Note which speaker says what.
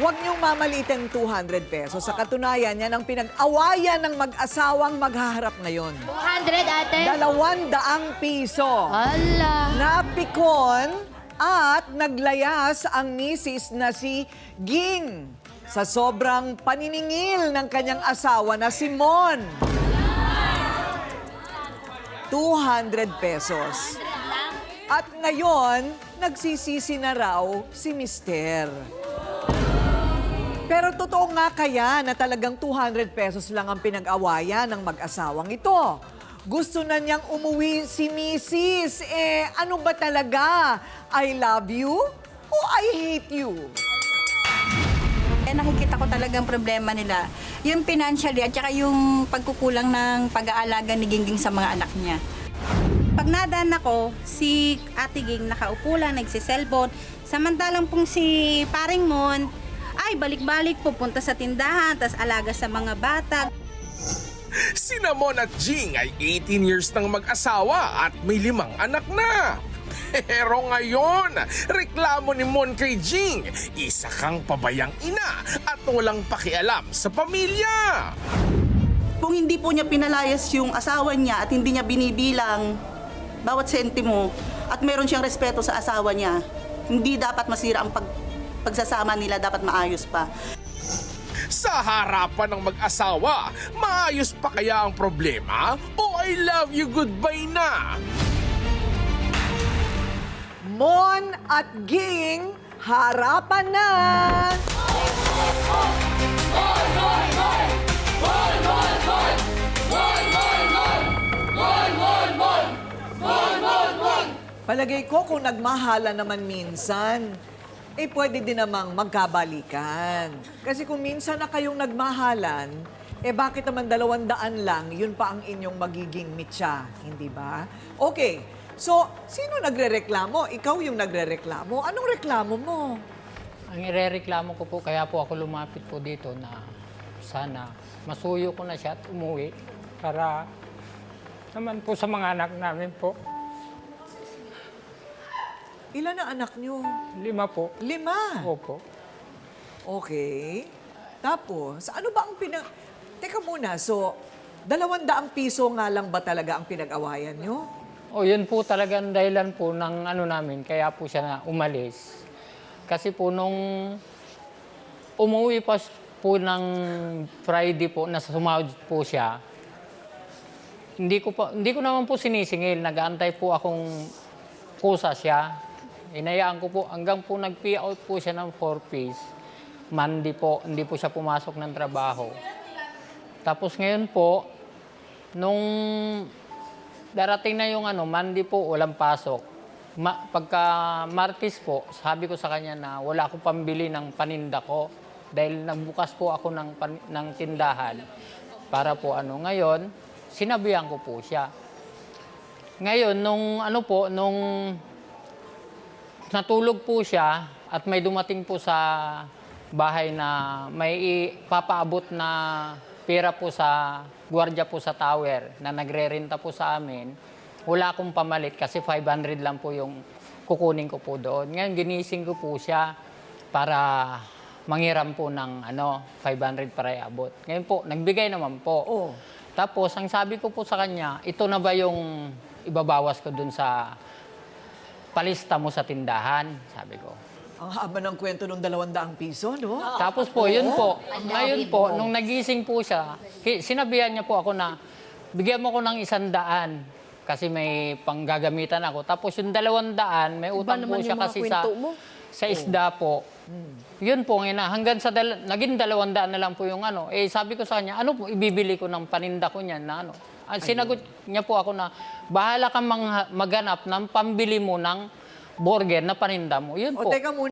Speaker 1: Huwag niyong mamalitin 200 pesos. Sa katunayan, yan ang pinag-awayan ng mag-asawang maghaharap ngayon.
Speaker 2: 200 ate.
Speaker 1: Dalawang daang piso.
Speaker 2: Ala.
Speaker 1: Napikon at naglayas ang misis na si Ging sa sobrang paniningil ng kanyang asawa na si Mon. 200 pesos. At ngayon, nagsisisi na raw si Mister. Pero totoo nga kaya na talagang 200 pesos lang ang pinag-awayan ng mag-asawang ito. Gusto na niyang umuwi si Mrs. Eh, ano ba talaga? I love you o I hate you?
Speaker 3: Eh, nakikita ko talagang problema nila. Yung financially at saka yung pagkukulang ng pag-aalaga ni Gingging sa mga anak niya.
Speaker 4: Pag nadaan ako, si Ate Ging nakaupo lang, nagsiselfon. Samantalang pong si Paring Mon, ay balik-balik pupunta sa tindahan, tas alaga sa mga bata.
Speaker 5: Sina Mon at Jing ay 18 years nang mag-asawa at may limang anak na. Pero ngayon, reklamo ni Mon kay Jing, isa kang pabayang ina at walang pakialam sa pamilya.
Speaker 6: kung hindi po niya pinalayas yung asawa niya at hindi niya binibilang bawat sentimo at meron siyang respeto sa asawa niya, hindi dapat masira ang pag, pagsasama nila, dapat maayos pa.
Speaker 5: Sa harapan ng mag-asawa, maayos pa kaya ang problema o I love you goodbye na?
Speaker 1: Mon at Ging, harapan na! Palagay ko kung nagmahala naman minsan, eh pwede din namang magkabalikan. Kasi kung minsan na kayong nagmahalan, eh bakit naman dalawang daan lang, yun pa ang inyong magiging mitya, hindi ba? Okay, so sino nagrereklamo? Ikaw yung nagrereklamo. Anong reklamo mo?
Speaker 7: Ang irereklamo ko po, kaya po ako lumapit po dito na sana masuyo ko na siya at umuwi para naman po sa mga anak namin po.
Speaker 1: Ilan ang anak nyo?
Speaker 7: Lima po.
Speaker 1: Lima.
Speaker 7: Opo.
Speaker 1: Okay. Tapos, ano ba ang pinag... Teka muna, so, dalawang daang piso nga lang ba talaga ang pinag-awayan nyo?
Speaker 7: O yun po talagang dahilan po ng ano namin, kaya po siya na umalis. Kasi po nung umuwi pa po ng Friday po, na sumahod po siya, hindi ko, pa, hindi ko naman po sinisingil, nag-aantay po akong kusa siya. Inayaan ko po, hanggang po nag-pay out po siya ng 4 piece. Monday po, hindi po siya pumasok ng trabaho. Tapos ngayon po, nung darating na yung ano, Monday po, walang pasok. Ma- pagka Martes po, sabi ko sa kanya na wala akong pambili ng paninda ko dahil nagbukas po ako ng, pan- ng tindahan para po ano. Ngayon, sinabihan ko po siya. Ngayon, nung ano po, nung natulog po siya at may dumating po sa bahay na may papaabot na pera po sa gwardiya po sa tower na nagre-renta po sa amin. Wala akong pamalit kasi 500 lang po yung kukunin ko po doon. Ngayon ginising ko po siya para manghiram po ng ano 500 para iabot. Ngayon po, nagbigay naman po.
Speaker 1: Oh.
Speaker 7: Tapos, ang sabi ko po sa kanya, ito na ba yung ibabawas ko dun sa palista mo sa tindahan? Sabi ko.
Speaker 1: Ang haba ng kwento ng dalawang daang piso, no?
Speaker 7: Tapos po, yun po. Ngayon po,
Speaker 2: mo.
Speaker 7: nung nagising po siya, ki- sinabihan niya po ako na, bigyan mo ko ng isang daan kasi may panggagamitan ako. Tapos yung dalawang daan, may utang po siya kasi sa, sa isda po. Yun po, ngayon na, hanggang sa, dal- naging dalawang daan na lang po yung ano. Eh, sabi ko sa kanya, ano po, ibibili ko ng paninda ko niyan na ano. At sinagot niya po ako na, bahala kang mangha- maghanap ng pambili mo ng burger na paninda mo. Yun
Speaker 1: O
Speaker 7: po.
Speaker 1: teka muna.